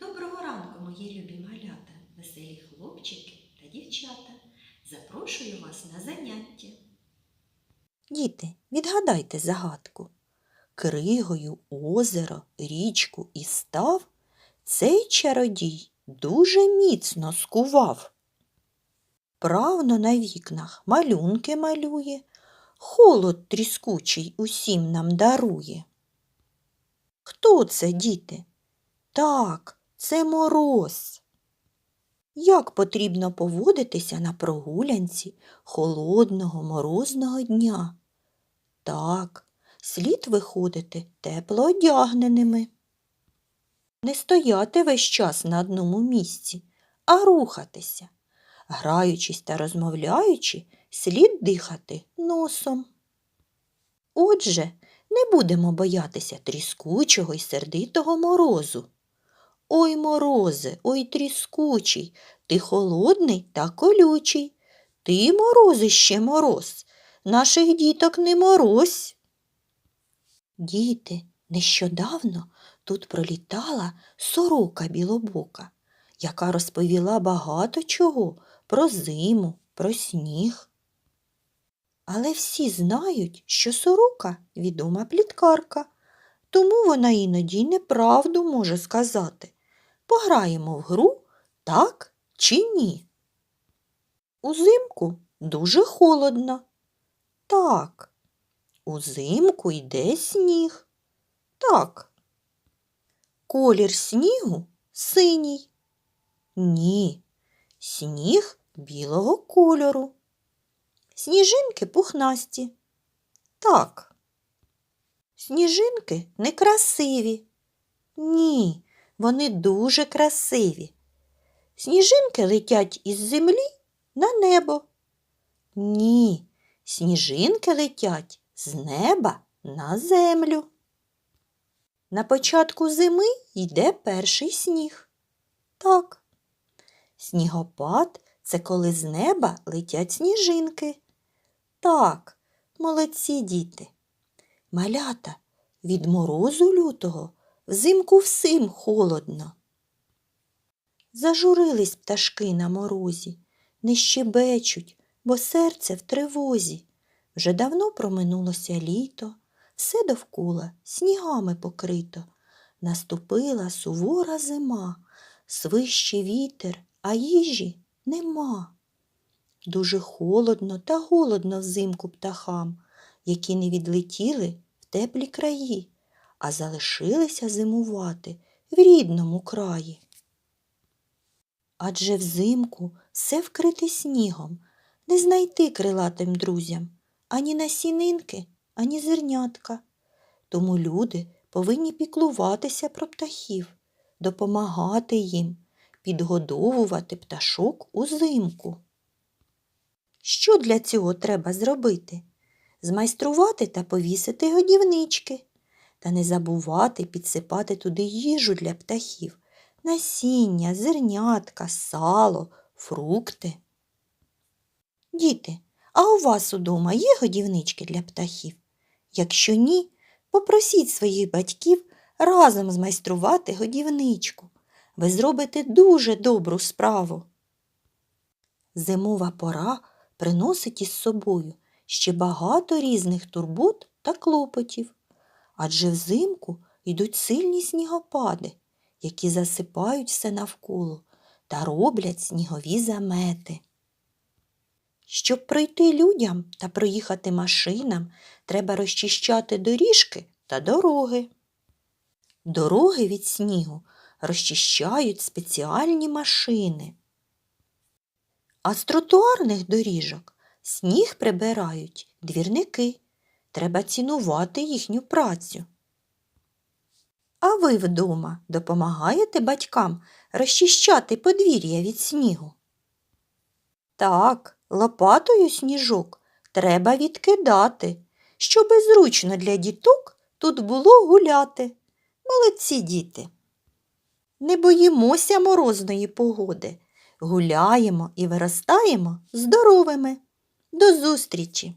Доброго ранку, мої любі малята, веселі хлопчики та дівчата. Запрошую вас на заняття. Діти, відгадайте загадку. Кригою озеро, річку і став цей чародій дуже міцно скував. Правно на вікнах малюнки малює, холод тріскучий усім нам дарує. Хто це, діти? Так, це мороз. Як потрібно поводитися на прогулянці холодного морозного дня? Так, слід виходити тепло одягненими. Не стояти весь час на одному місці, а рухатися. Граючись та розмовляючи, слід дихати носом. Отже, не будемо боятися тріскучого й сердитого морозу. Ой, морозе, ой тріскучий, ти холодний та колючий. Ти морозище мороз, наших діток не морозь. Діти, нещодавно тут пролітала сорока білобока, яка розповіла багато чого про зиму, про сніг. Але всі знають, що сорока відома пліткарка, тому вона іноді неправду може сказати. Пограємо в гру так чи ні. Узимку дуже холодно. Так. Узимку йде сніг. Так. Колір снігу синій. Ні. Сніг білого кольору. Сніжинки пухнасті. Так. Сніжинки некрасиві. Ні, вони дуже красиві. Сніжинки летять із землі на небо. Ні, сніжинки летять з неба на землю. На початку зими йде перший сніг. Так. Снігопад це коли з неба летять сніжинки. Так, молодці діти. Малята від морозу лютого взимку всім холодно. Зажурились пташки на морозі, не щебечуть, бо серце в тривозі. Вже давно проминулося літо, все довкола снігами покрито. Наступила сувора зима, свище вітер, а їжі нема. Дуже холодно та голодно взимку птахам, які не відлетіли в теплі краї, а залишилися зимувати в рідному краї. Адже взимку все вкрите снігом, не знайти крилатим друзям ані насінинки, ані зернятка. Тому люди повинні піклуватися про птахів, допомагати їм, підгодовувати пташок узимку. Що для цього треба зробити? Змайструвати та повісити годівнички, та не забувати підсипати туди їжу для птахів, насіння, зернятка, сало, фрукти. Діти, а у вас удома є годівнички для птахів? Якщо ні, попросіть своїх батьків разом змайструвати годівничку. Ви зробите дуже добру справу. Зимова пора приносить із собою ще багато різних турбот та клопотів, адже взимку йдуть сильні снігопади, які засипають все навколо та роблять снігові замети. Щоб пройти людям та проїхати машинам, треба розчищати доріжки та дороги. Дороги від снігу розчищають спеціальні машини. А з тротуарних доріжок сніг прибирають двірники. Треба цінувати їхню працю. А ви вдома допомагаєте батькам розчищати подвір'я від снігу? Так, лопатою сніжок треба відкидати, щоби зручно для діток тут було гуляти. Молодці діти. Не боїмося морозної погоди, гуляємо і виростаємо здоровими. До зустрічі!